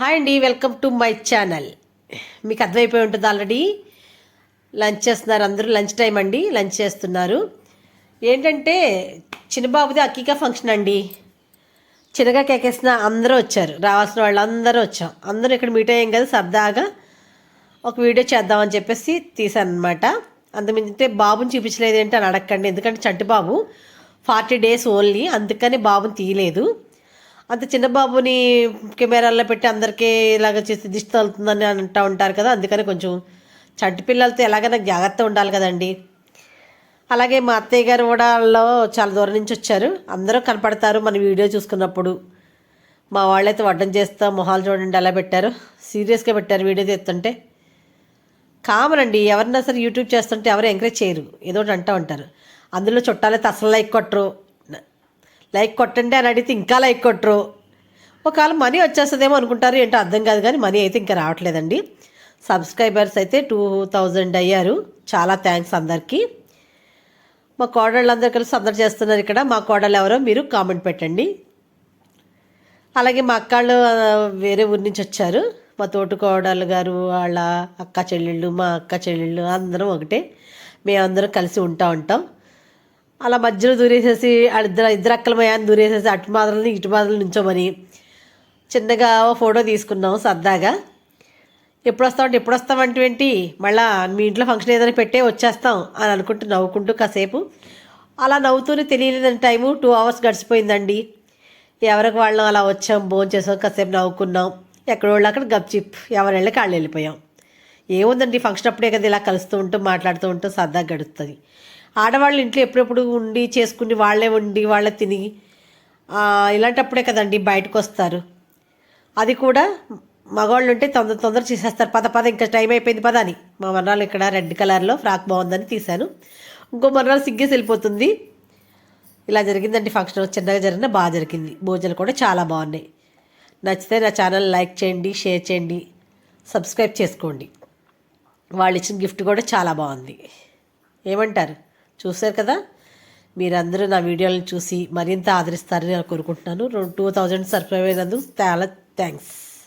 Hi అండి welcome to my channel. మీకు అర్థమైపోయి ఉంటుంది ఆల్రెడీ. లంచ్ చేస్తున్నారు అందరూ లంచ్ టైం అండి లంచ్ చేస్తున్నారు. ఏంటంటే చిన్నబాబుది అకీకా ఫంక్షన్ అండి. చిన్నగా కేకేసిన అందరూ వచ్చారు రావాల్సిన వాళ్ళు అందరూ వచ్చాం. అందరూ ఇక్కడ మీట్ అయ్యాం కదా సరదాగా. ఒక వీడియో చేద్దామని చెప్పేసి తీశాను అనమాట అంతమింటే బాబుని చూపించలేదు ఏంటి అని అడగండి ఎందుకంటే చంటి బాబు ఫార్టీ డేస్ ఓన్లీ అందుకని బాబుని తీయలేదు. అంత చిన్న బాబుని కెమెరాల్లో పెట్టి అందరికీ ఇలాగ చేసి దిష్టి తగులుతుందని అంటూ ఉంటారు కదా అందుకని కొంచెం చంటి పిల్లలతో ఎలాగైనా జాగ్రత్త ఉండాలి కదండి. అలాగే మా అత్తయ్య గారు కూడా చాలా దూరం నుంచి వచ్చారు. అందరూ కనపడతారు మన వీడియో చూసుకున్నప్పుడు. మా వాళ్ళైతే వడ్డం చేస్తా మొహాలు చూడండి అలా పెట్టారు. సీరియస్గా పెట్టారు వీడియో తీస్తుంటే. కామన్ అండి ఎవరన్నా సరే యూట్యూబ్ చేస్తుంటే ఎవరు ఎంకరేజ్ చేయరు. ఏదో ఒకటి అంటూ ఉంటారు. అందులో చుట్టాలైతే అసలు లైక్ కొట్టరు. లైక్ కొట్టండి అని అడిగితే ఇంకా లైక్ కొట్టరు. ఒకవేళ మనీ వచ్చేస్తుందేమో అనుకుంటారు ఏంటో అర్థం కాదు కానీ మనీ అయితే ఇంకా రావట్లేదండి. సబ్స్క్రైబర్స్ అయితే టూ థౌజండ్ అయ్యారు. చాలా థ్యాంక్స్ అందరికీ. మా కోడళ్ళందరూ అందరు కలిసి సందడి చేస్తున్నారు ఇక్కడ. మా కోడలు ఎవరో మీరు కామెంట్ పెట్టండి. అలాగే మా అక్కళ్ళు వేరే ఊరి నుంచి వచ్చారు. మా తోటి కోడలు గారు వాళ్ళ అక్క చెల్లెళ్ళు మా అక్క చెల్లెళ్ళు అందరం ఒకటే. మేమందరం కలిసి ఉంటా ఉంటాం. అలా మధ్యలో దూరేసేసి ఇద్దరు ఇద్దరు అక్కల మయాన్ని దూరేసేసి అటు మాదలని ఇటు మాదలని నుంచోమని చిన్నగా ఓ ఫోటో తీసుకున్నాం సరదాగా. ఎప్పుడు వస్తామంటే ఎప్పుడు వస్తామంటే ఏంటి? మళ్ళా మీ ఇంట్లో ఫంక్షన్ ఏదైనా పెట్టే వచ్చేస్తాం అని అనుకుంటూ నవ్వుకుంటూ కాసేపు. అలా నవ్వుతూనే తెలియలేదని టైము టూ అవర్స్ గడిచిపోయిందండి. ఎవరికి వాళ్ళం అలా వచ్చాం భోజనం చేసాం కాసేపు నవ్వుకున్నాం. ఎక్కడ వాళ్ళు అక్కడ గప్చిప్ ఎవరి వెళ్ళకి వాళ్ళు వెళ్ళిపోయాం. ఏముందండి ఫంక్షన్ అప్పుడే కదా ఇలా కలుస్తూ ఉంటూ మాట్లాడుతూ ఉంటూ సరదాగా గడుస్తుంది. ఆడవాళ్ళు ఇంట్లో ఎప్పుడెప్పుడు ఉండి చేసుకుని వాళ్ళే ఉండి వాళ్ళే తిని ఇలాంటప్పుడే కదండి బయటకు వస్తారు. అది కూడా మగవాళ్ళు ఉంటే తొందర తొందర చేసేస్తారు పద పద ఇంకా టైం అయిపోయింది పద అని. మా మర్రాలు ఇక్కడ రెడ్ కలర్లో ఫ్రాక్ బాగుందని తీశాను. ఇంకో మర్రాలు సిగ్గేసి వెళ్ళిపోతుంది. ఇలా జరిగిందండి ఫంక్షన్. చిన్నగా జరిగిన బాగా జరిగింది. భోజనాలు కూడా చాలా బాగున్నాయి. నచ్చితే నా ఛానల్ లైక్ చేయండి షేర్ చేయండి సబ్స్క్రైబ్ చేసుకోండి. వాళ్ళు ఇచ్చిన గిఫ్ట్ కూడా చాలా బాగుంది. ఏమంటారు? చూశారు కదా? మీరందరూ నా వీడియోలను చూసి మరింత ఆదరిస్తారని నేను కోరుకుంటున్నాను. టూ థౌజండ్ సబ్స్క్రైబ్ అయినందుకు చాలా థ్యాంక్స్.